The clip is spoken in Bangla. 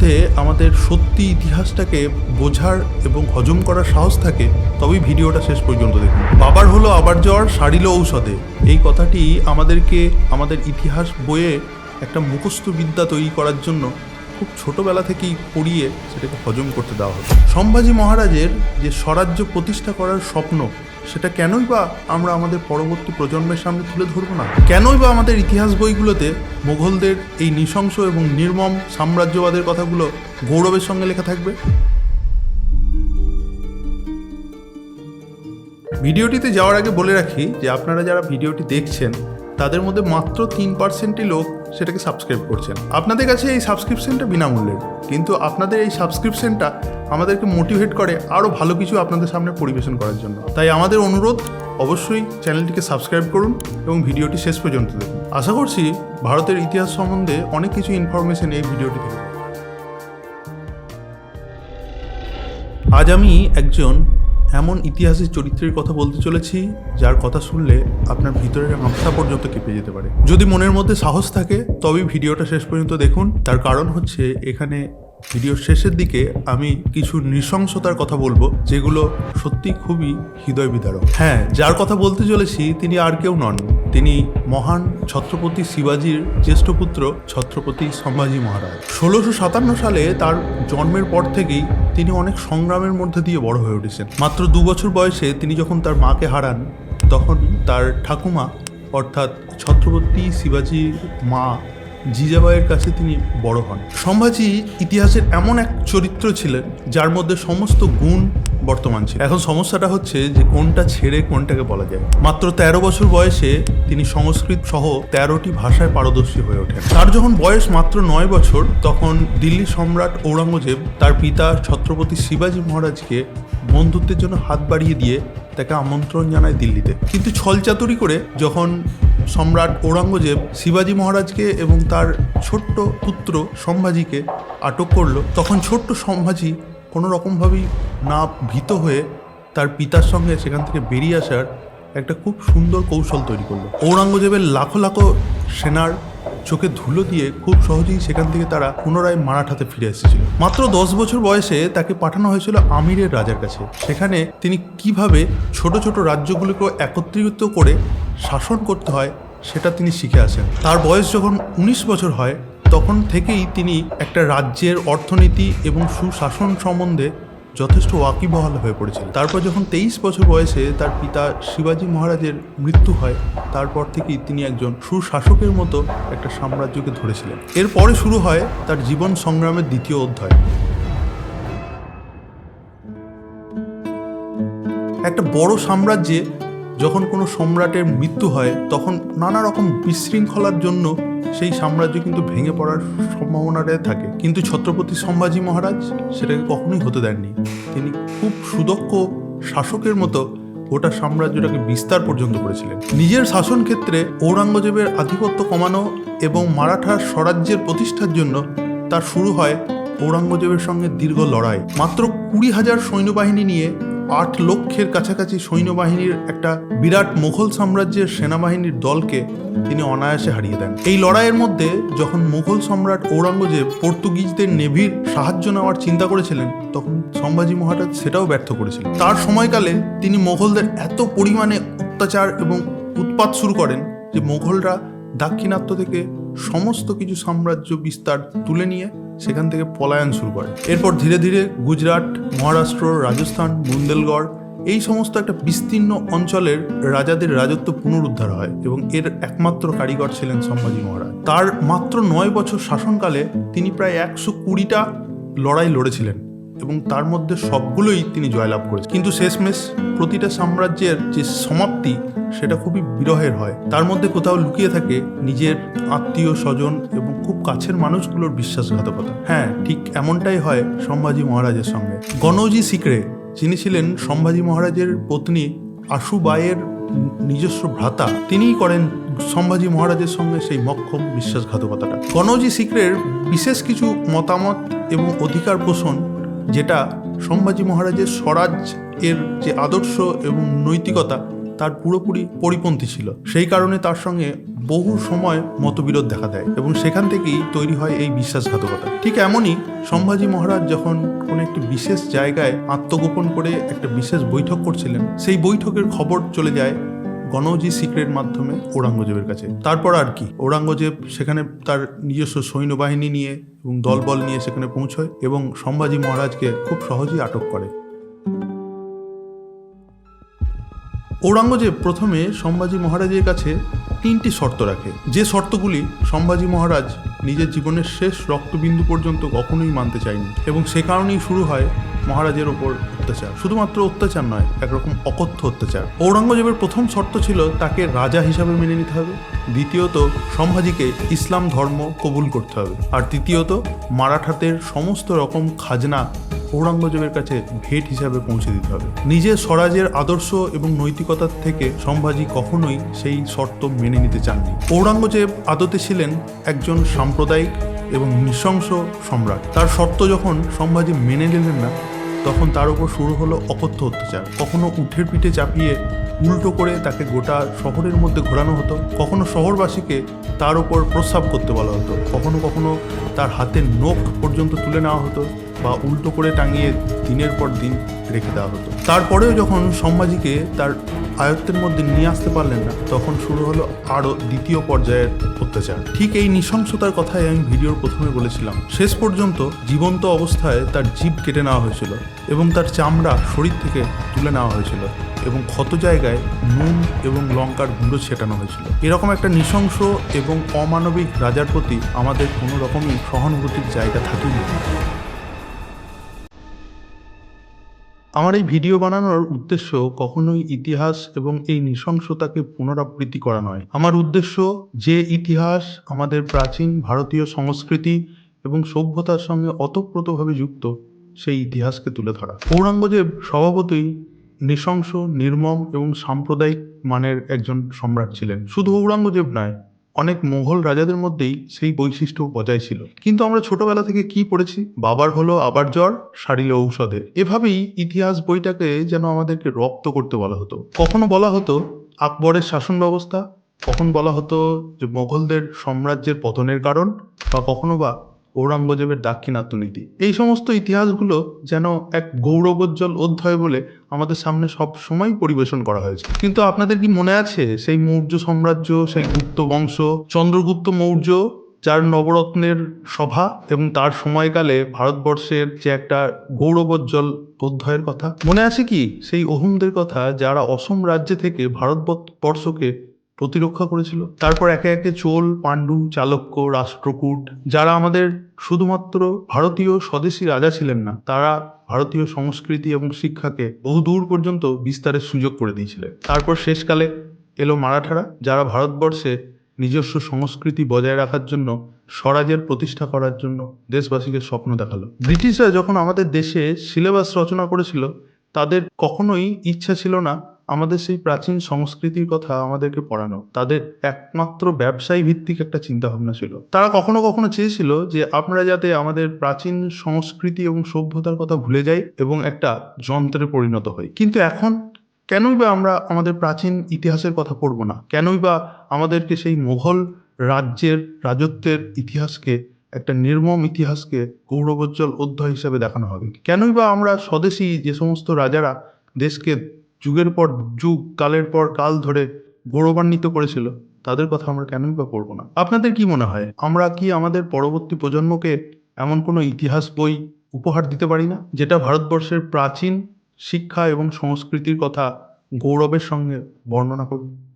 মধ্যে আমাদের সত্যি ইতিহাসটাকে বোঝার এবং হজম করার সাহস থাকে, তবেই ভিডিওটা শেষ পর্যন্ত দেখুন। বাবার হলো আবার জ্বর, সারিল ঔষধে। এই কথাটি আমাদেরকে আমাদের ইতিহাস বইয়ে একটা মুখস্থ বিদ্যা তৈরি করার জন্য খুব ছোটোবেলা থেকেই পড়িয়ে সেটাকে হজম করতে দেওয়া হতো। সম্ভাজি মহারাজের যে স্বরাজ্য প্রতিষ্ঠা করার স্বপ্ন সেটা কেনই বা আমরা আমাদের পরবর্তী প্রজন্মের সামনে তুলে ধরবো না? কেনই বা আমাদের ইতিহাস বইগুলোতে মোঘলদের এই নৃশংস এবং নির্মম সাম্রাজ্যবাদের কথাগুলো গৌরবের সঙ্গে লেখা থাকবে? ভিডিওটিতে যাওয়ার আগে বলে রাখি যে আপনারা যারা ভিডিওটি দেখছেন তাদের মধ্যে মাত্র তিন পার্সেন্টই লোক সেটাকে সাবস্ক্রাইব করছেন। আপনাদের কাছে এই সাবস্ক্রিপশনটা বিনামূল্যের কিন্তু আপনাদের এই সাবস্ক্রিপশনটা আমাদেরকে মোটিভেট করে আরও ভালো কিছু আপনাদের সামনে পরিবেশন করার জন্য। তাই আমাদের অনুরোধ, অবশ্যই চ্যানেলটিকে সাবস্ক্রাইব করুন এবং ভিডিওটি শেষ পর্যন্ত দেখুন। আশা করছি ভারতের ইতিহাস সম্বন্ধে অনেক কিছু ইনফরমেশন এই ভিডিওটি থেকে আজ আমি একজন এমন ইতিহাসের চরিত্রের কথা বলতে চলেছি, যার কথা শুনলে আপনার ভিতরের আস্থা পর্যন্ত কেঁপে যেতে পারে। যদি মনের মধ্যে সাহস থাকে, তবেই ভিডিওটা শেষ পর্যন্ত দেখুন। তার কারণ হচ্ছে, এখানে ভিডিওর শেষের দিকে আমি কিছু নৃশংসতার কথা বলব, যেগুলো সত্যি খুবই হৃদয় বিদারক। হ্যাঁ যার কথা বলতে চলেছি, তিনি আর কেউ নন। তিনি মহান ছত্রপতি শিবাজির জ্যেষ্ঠ পুত্র, ছত্রপতি সম্ভাজি মহারাজ। ষোলোশো সাতান্ন সালে তার জন্মের পর থেকেই তিনি অনেক সংগ্রামের মধ্যে দিয়ে বড় হয়ে উঠেছেন। মাত্র দু বছর বয়সে তিনি যখন তার মাকে হারান, তখন তার ঠাকুমা, অর্থাৎ ছত্রপতি শিবাজির মা জিজাবাইয়ের কাছে তিনি বড় হন। সম্ভাজি ইতিহাসের এমন এক চরিত্র ছিলেন, যার মধ্যে সমস্ত গুণ বর্তমান ছিল। এখন সমস্যাটা হচ্ছে যে কোনটা ছেড়ে কোনটাকে বলা যায়। মাত্র তেরো বছর বয়সে তিনি সংস্কৃত সহ তেরোটি ভাষায় পারদর্শী হয়ে ওঠেন। তার যখন বয়স মাত্র নয় বছর, তখন দিল্লি সম্রাট ঔরঙ্গজেব তার পিতা ছত্রপতি শিবাজি মহারাজকে বন্ধুত্বের জন্য হাত বাড়িয়ে দিয়ে তাকে আমন্ত্রণ জানায় দিল্লিতে। কিন্তু ছলচাতুরি করে যখন সম্রাট ঔরঙ্গজেব শিবাজি মহারাজকে এবং তার ছোট্ট পুত্র সম্ভাজিকে আটক করল, তখন ছোট্ট সম্ভাজি কোনো রকমভাবেই না ভীত হয়ে তার পিতার সঙ্গে সেখান থেকে বেরিয়ে আসার একটা খুব সুন্দর কৌশল তৈরি করল। ঔরঙ্গজেবের লাখো লাখো সেনার চোখে ধুলো দিয়ে খুব সহজেই সেখান থেকে তারা পুনরায় মারাঠাতে ফিরে এসেছিল। মাত্র দশ বছর বয়সে তাকে পাঠানো হয়েছিল আমিরের রাজার কাছে। সেখানে তিনি কীভাবে ছোট ছোট রাজ্যগুলিকে একত্রিত করে শাসন করতে হয় সেটা তিনি শিখে আসেন। তার বয়স যখন উনিশ বছর হয়, তখন থেকেই তিনি একটা রাজ্যের অর্থনীতি এবং সুশাসন সম্বন্ধে যথেষ্ট ওয়াকিবহাল হয়ে পড়েছিল। তারপর যখন তেইশ বছর বয়সে তার পিতা শিবাজি মহারাজের মৃত্যু হয়, তারপর থেকেই তিনি একজন সুশাসকের মতো একটা সাম্রাজ্যকে ধরেছিলেন। এরপরে শুরু হয় তার জীবন সংগ্রামের দ্বিতীয় অধ্যায়। একটা বড় সাম্রাজ্যে যখন কোনো সম্রাটের মৃত্যু হয়, তখন নানা রকম বিশৃঙ্খলার জন্য সেই সাম্রাজ্য কিন্তু ভেঙে পড়ার সম্ভাবনাটাই থাকে। কিন্তু ছত্রপতি সম্ভাজি মহারাজ সেটাকে কখনোই হতে দেননি। তিনি খুব সুদক্ষ শাসকের মতো গোটা সাম্রাজ্যটাকে বিস্তার পর্যন্ত করেছিলেন। নিজের শাসন ক্ষেত্রে ঔরঙ্গজেবের আধিপত্য কমানো এবং মারাঠার স্বরাজ্যের প্রতিষ্ঠার জন্য তার শুরু হয় ঔরঙ্গজেবের সঙ্গে দীর্ঘ লড়াই। মাত্র কুড়ি হাজার সৈন্যবাহিনী নিয়ে আট লক্ষের কাছাকাছি সৈন্যবাহিনীর একটা বিরাট মুঘল সাম্রাজ্যের সেনাবাহিনীর দলকে তিনি অনায়াসে হারিয়ে দেন। এই লড়াইয়ের মধ্যে যখন মুঘল সম্রাট ঔরঙ্গজেব পর্তুগিজদের নেভির সাহায্য নেওয়ার চিন্তা করেছিলেন, তখন সম্ভাজি মহারাজ সেটাও ব্যর্থ করেছিলেন। তার সময়কালে তিনি মোগলদের এত পরিমাণে অত্যাচার এবং উৎপাত শুরু করেন যে মোগলরা দাক্ষিণাত্য থেকে সমস্ত কিছু সাম্রাজ্য বিস্তার তুলে নিয়ে সেখান থেকে পলায়ন শুরু করে। এরপর ধীরে ধীরে গুজরাট, মহারাষ্ট্র, রাজস্থান বুন্দেলগড় এই সমস্ত একটা বিস্তীর্ণ অঞ্চলের রাজাদের রাজত্ব পুনরুদ্ধার হয় এবং এর একমাত্র কারিগর ছিলেন সম্ভাজি মহারাজ। তার মাত্র নয় বছর শাসনকালে তিনি প্রায় একশো কুড়িটা লড়াই লড়েছিলেন। এবং তার মধ্যে সবগুলোই তিনি জয়লাভ করেছেন। কিন্তু শেষমেশ প্রতিটা সাম্রাজ্যের যে সমাপ্তি, সেটা খুবই বিরহের হয়। তার মধ্যে কোথাও লুকিয়ে থাকে নিজের আত্মীয় স্বজন এবং খুব কাছের মানুষগুলোর বিশ্বাসঘাতকতা। হ্যাঁ ঠিক এমনটাই হয় সম্ভাজি মহারাজের সঙ্গে। গণজি সিকরে যিনি ছিলেন সম্ভাজি মহারাজের পত্নী আশুবাইয়ের নিজস্ব ভ্রাতা, তিনিই করেন সম্ভাজি মহারাজের সঙ্গে সেই মক্ষম বিশ্বাসঘাতকতাটা। গণজি সিকরের বিশেষ কিছু মতামত এবং অধিকার পোষণ যেটা সম্ভাজি মহারাজের স্বরাজ এর যে আদর্শ এবং নৈতিকতা, তার পুরোপুরি পরিপন্থী ছিল। সেই কারণে তার সঙ্গে বহু সময় মতবিরোধ দেখা দেয় এবং সেখান থেকেই তৈরি হয় এই বিশ্বাসঘাতকতা। ঠিক এমনই সম্ভাজি মহারাজ যখন কোনো একটি বিশেষ জায়গায় আত্মগোপন করে একটা বিশেষ বৈঠক করছিলেন, সেই বৈঠকের খবর চলে যায় গণজি সিক্রেট মাধ্যমে ঔরঙ্গজেবের কাছে। তারপর আর কি? ঔরঙ্গজেব সেখানে তার নিজস্ব সৈন্যবাহিনী নিয়ে এবং দলবল নিয়ে সেখানে পৌঁছয় এবং সম্ভাজি মহারাজকে খুব সহজেই আটক করে। ঔরঙ্গজেব প্রথমে সম্ভাজি মহারাজের কাছে তিনটি শর্ত রাখে। যে শর্তগুলি সম্ভাজি মহারাজ নিজের জীবনের শেষ রক্তবিন্দু পর্যন্ত কখনোই মানতে চায়নি এবং সে কারণেই শুরু হয় মহারাজের ওপর অত্যাচার। শুধুমাত্র অত্যাচার নয়, একরকম অকথ্য অত্যাচার। ঔরঙ্গজেবের প্রথম শর্ত ছিল তাকে রাজা হিসাবে মেনে নিতে হবে। দ্বিতীয়ত, সম্ভাজিকে ইসলাম ধর্ম কবুল করতে হবে। আর তৃতীয়ত মারাঠাদের সমস্ত রকম খাজনা ঔরঙ্গজেবের কাছে ভেট হিসাবে পৌঁছে দিতে হবে। নিজের স্বরাজের আদর্শ এবং নৈতিকতার থেকে সম্ভাজি কখনোই সেই শর্ত মেনে নিতে চাননি। ঔরঙ্গজেব আদতে ছিলেন একজন সাম্প্রদায়িক এবং নৃশংস সম্রাট। তার শর্ত যখন সম্ভাজি মেনে নিলেন না তখন তার উপর শুরু হলো অকথ্য অত্যাচার। কখনো উঠের পিঠে চাপিয়ে উল্টো করে তাকে গোটা শহরের মধ্যে ঘোরানো হতো। কখনো শহরবাসীকে তার উপর প্রস্রাব করতে বলা হতো। কখনো কখনো তার হাতের নখ পর্যন্ত তুলে নেওয়া হতো। বা উল্টো করে টাঙিয়ে দিনের পর দিন রেখে দেওয়া হতো। তারপরেও যখন সম্ভাজিকে তার আয়ত্তের মধ্যে নিয়ে আসতে পারলেন না, তখন শুরু হলো আরও দ্বিতীয় পর্যায়ের অত্যাচার। ঠিক এই নৃশংসতার কথাই আমি ভিডিওর প্রথমে বলেছিলাম। শেষ পর্যন্ত জীবন্ত অবস্থায় তার জীব কেটে নেওয়া হয়েছিল এবং তার চামড়া শরীর থেকে তুলে নেওয়া হয়েছিল এবং ক্ষত জায়গায় নুন এবং লঙ্কার গুঁড়ো ছেটানো হয়েছিল। এরকম একটা নৃশংস এবং অমানবিক রাজার প্রতি আমাদের কোনো রকমই সহানুভূতির জায়গা থাকেই না আমার এই ভিডিও বানানোর উদ্দেশ্য কখনোই ইতিহাস এবং এই নৃশংসতাকে পুনরাবৃত্তি করা নয়। আমার উদ্দেশ্য যে ইতিহাস আমাদের প্রাচীন ভারতীয় সংস্কৃতি এবং সভ্যতার সঙ্গে অতপ্রতভাবে যুক্ত, সেই ইতিহাসকে তুলে ধরা। ঔরঙ্গজেব স্বভাবতই নৃশংস, নির্মম এবং সাম্প্রদায়িক মানের একজন সম্রাট ছিলেন। শুধু ঔরঙ্গজেব নয় অনেক মোঘল রাজাদের মধ্যেই সেই বৈশিষ্ট্য বজায় ছিল। কিন্তু আমরা ছোটবেলা থেকে কি পড়েছি? বাবার হলো আবার জ্বর, সারিল ঔষধে। এভাবেই ইতিহাস বইটাকে যেন আমাদেরকে রপ্ত করতে বলা হতো। কখনো বলা হতো আকবরের শাসন ব্যবস্থা, কখন বলা হতো যে মোঘলদের সাম্রাজ্যের পতনের কারণ, বা কখনো বা ঔরঙ্গজেবের দাক্ষিণাত্য নীতি। এই সমস্ত ইতিহাসগুলো যেন এক গৌরবোজ্জ্বল অধ্যায় বলে আমাদের সামনে সব সময় পরিবেশন করা হয়েছে। কিন্তু আপনাদের কি মনে আছে সেই মৌর্য সাম্রাজ্য, সেই গুপ্ত বংশ, চন্দ্রগুপ্ত মৌর্য, যার নবরত্নের সভা এবং তার সময়কালে ভারতবর্ষের যে একটা গৌরবোজ্জ্বল অধ্যায়ের কথা? মনে আছে কি সেই অহুমদের কথা যারা অসম রাজ্য থেকে ভারতবর্ষকে প্রতিরক্ষা করেছিল। তারপর একে একে চোল, পাণ্ডু, চালক্য, রাষ্ট্রকূট, যারা আমাদের শুধুমাত্র ভারতীয় স্বদেশী রাজা ছিলেন না, তারা ভারতীয় সংস্কৃতি এবং শিক্ষাকে বহু দূর পর্যন্ত বিস্তারের সুযোগ করে দিয়েছিলেন। তারপর শেষকালে এলো মারাঠারা, যারা ভারতবর্ষে নিজস্ব সংস্কৃতি বজায় রাখার জন্য, স্বরাজের প্রতিষ্ঠা করার জন্য দেশবাসীকে স্বপ্ন দেখাল। ব্রিটিশরা যখন আমাদের দেশে সিলেবাস রচনা করেছিল, তাদের কখনোই ইচ্ছা ছিল না আমাদের সেই প্রাচীন সংস্কৃতির কথা আমাদেরকে পড়ানো, তাদের একমাত্র ব্যবসায়ী ভিত্তিক একটা চিন্তা ভাবনা ছিল। তারা কখনো কখনো চেয়েছিল যে আমরা যাতে আমাদের প্রাচীন সংস্কৃতি এবং সভ্যতার কথা ভুলে যাই এবং একটা যন্ত্রে পরিণত হই। কিন্তু এখন কেনই বা আমরা আমাদের প্রাচীন ইতিহাসের কথা পড়ব না? কেনই বা আমাদেরকে সেই মোঘল রাজ্যের রাজত্বের ইতিহাসকে, একটা নির্মম ইতিহাসকে গৌরবোজ্জ্বল অধ্যায় হিসেবে দেখানো হবে? কেনই বা আমরা স্বদেশী যে সমস্ত রাজারা দেশকে যুগের পর যুগ, কালের পর কাল ধরে গৌরবান্বিত করেছিল, তাদের কথা আমরা কেনই বা পড়ব না? আপনাদের কি মনে হয়, আমরা কি আমাদের পরবর্তী প্রজন্মকে এমন কোনো ইতিহাস, বই উপহার দিতে পারি না, যেটা ভারতবর্ষের প্রাচীন শিক্ষা এবং সংস্কৃতির কথা গৌরবের সঙ্গে বর্ণনা করবে?